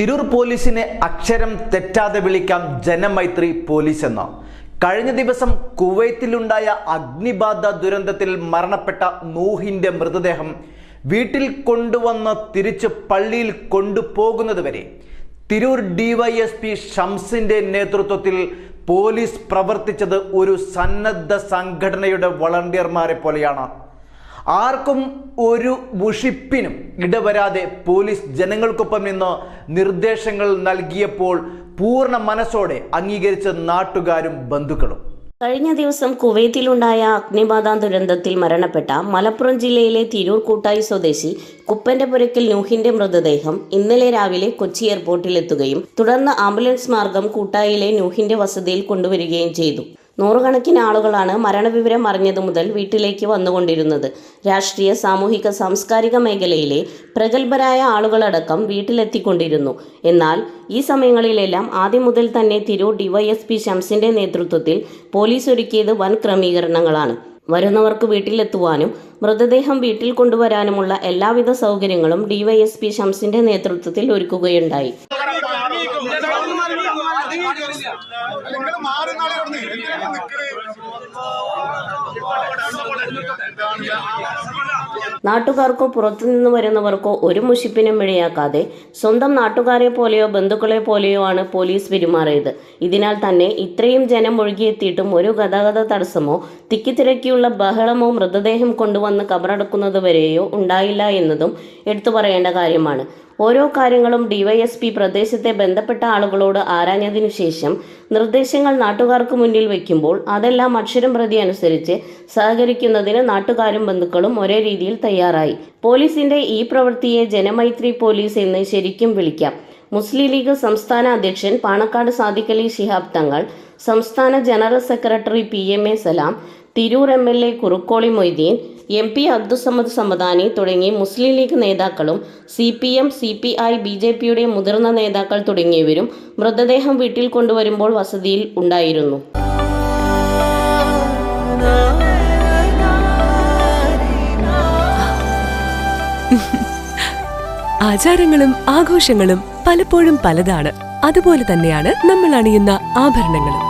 തിരൂർ പോലീസിനെ അക്ഷരം തെറ്റാതെ വിളിക്കാം ജനമൈത്രി പോലീസ് എന്ന്. കഴിഞ്ഞ ദിവസം കുവൈത്തിലുണ്ടായ അഗ്നിബാധ ദുരന്തത്തിൽ മരണപ്പെട്ട നൂഹിന്റെ മൃതദേഹം വീട്ടിൽ കൊണ്ടുവന്ന് തിരിച്ച് പള്ളിയിൽ കൊണ്ടുപോകുന്നതുവരെ തിരൂർ ഡിവൈഎസ്പി ഷംസിന്റെ നേതൃത്വത്തിൽ പോലീസ് പ്രവർത്തിച്ചത് ഒരു സന്നദ്ധ സംഘടനയുടെ വളണ്ടിയർമാരെ പോലെയാണ്. ആർക്കും ഒരു മുഷിപ്പിനും ഇടവരാതെ പോലീസ് ജനങ്ങൾക്കൊപ്പം നിന്ന് നിർദ്ദേശങ്ങൾ നൽകിയപ്പോൾ പൂർണ മനസ്സോടെ അംഗീകരിച്ച നാട്ടുകാരും ബന്ധുക്കളും. കഴിഞ്ഞ ദിവസം കുവൈത്തിലുണ്ടായ അഗ്നിബാധ ദുരന്തത്തിൽ മരണപ്പെട്ട മലപ്പുറം ജില്ലയിലെ തിരൂർ കൂട്ടായി സ്വദേശി കുപ്പന്റെ പുരക്കൽ നൂഹിന്റെ മൃതദേഹം ഇന്നലെ രാവിലെ കൊച്ചി എയർപോർട്ടിൽ എയർപോർട്ടിലെത്തുകയും തുടർന്ന് ആംബുലൻസ് മാർഗം കൂട്ടായിലെ നൂഹിന്റെ വസതിയിൽ കൊണ്ടുവരികയും ചെയ്തു. നൂറുകണക്കിന് ആളുകളാണ് മരണവിവരം അറിഞ്ഞതു മുതൽ വീട്ടിലേക്ക് വന്നുകൊണ്ടിരുന്നത്. രാഷ്ട്രീയ സാമൂഹിക സാംസ്കാരിക മേഖലയിലെ പ്രഗത്ഭരായ ആളുകളടക്കം വീട്ടിലെത്തിക്കൊണ്ടിരുന്നു. എന്നാൽ ഈ സമയങ്ങളിലെല്ലാം ആദ്യം മുതൽ തന്നെ തിരൂർ ഡിവൈഎസ്പി ഷംസിന്റെ നേതൃത്വത്തിൽ പോലീസ് ഒരുക്കിയത് വൻ ക്രമീകരണങ്ങളാണ്. വരുന്നവർക്ക് വീട്ടിലെത്തുവാനും മൃതദേഹം വീട്ടിൽ കൊണ്ടുവരാനുമുള്ള എല്ലാവിധ സൗകര്യങ്ങളും ഡിവൈഎസ്പി ഷംസിന്റെ നേതൃത്വത്തിൽ ഒരുക്കുകയുണ്ടായി. നിങ്ങൾ നാളെ കിടന്ന് എന്തിനാണ് നാട്ടുകാർക്കോ പുറത്തുനിന്ന് വരുന്നവർക്കോ ഒരു മുഷിപ്പിനും ഇടയാക്കാതെ സ്വന്തം നാട്ടുകാരെ പോലെയോ ബന്ധുക്കളെ പോലെയോ ആണ് പോലീസ് പെരുമാറിയത്. ഇതിനാൽ തന്നെ ഇത്രയും ജനം ഒഴുകിയെത്തിയിട്ടും ഒരു ഗതാഗത തടസ്സമോ തിക്കിത്തിരക്കിയുള്ള ബഹളമോ മൃതദേഹം കൊണ്ടുവന്ന് കബറടക്കുന്നത് വരെയോ ഉണ്ടായില്ല എന്നതും എടുത്തു പറയേണ്ട കാര്യമാണ്. ഓരോ കാര്യങ്ങളും ഡിവൈഎസ്പി പ്രദേശത്തെ ബന്ധപ്പെട്ട ആളുകളോട് ആരാഞ്ഞതിനു ശേഷം നിർദ്ദേശങ്ങൾ നാട്ടുകാർക്ക് മുന്നിൽ വയ്ക്കുമ്പോൾ അതെല്ലാം അക്ഷരം പ്രതി അനുസരിച്ച് സഹകരിക്കുന്നതിന് നാട്ടുകാരും ബന്ധുക്കളും ഒരേ രീതിയിൽ തയ്യാറായി. പോലീസിന്റെ ഈ പ്രവൃത്തിയെ ജനമൈത്രി പോലീസ് എന്ന് ശരിക്കും വിളിക്കാം. മുസ്ലിം ലീഗ് സംസ്ഥാന അധ്യക്ഷൻ പാണക്കാട് സാദിഖലി ശിഹാബ് തങ്ങൾ സംസ്ഥാന general secretary P M A Salam Tirur M L A Kurukkoli Moideen M P Abdussamad Samadani തുടങ്ങി മുസ്ലിം ലീഗ് നേതാക്കളും C P M C P I B J പിയുടെ മുതിർന്ന നേതാക്കൾ തുടങ്ങിയവരും മൃതദേഹം വീട്ടിൽ കൊണ്ടുവരുമ്പോൾ വസതിയിൽ ഉണ്ടായിരുന്നു. ആചാരങ്ങളും ആഘോഷങ്ങളും പലപ്പോഴും പലതാണ്. അതുപോലെ തന്നെയാണ് നമ്മൾ അണിയുന്ന ആഭരണങ്ങളും.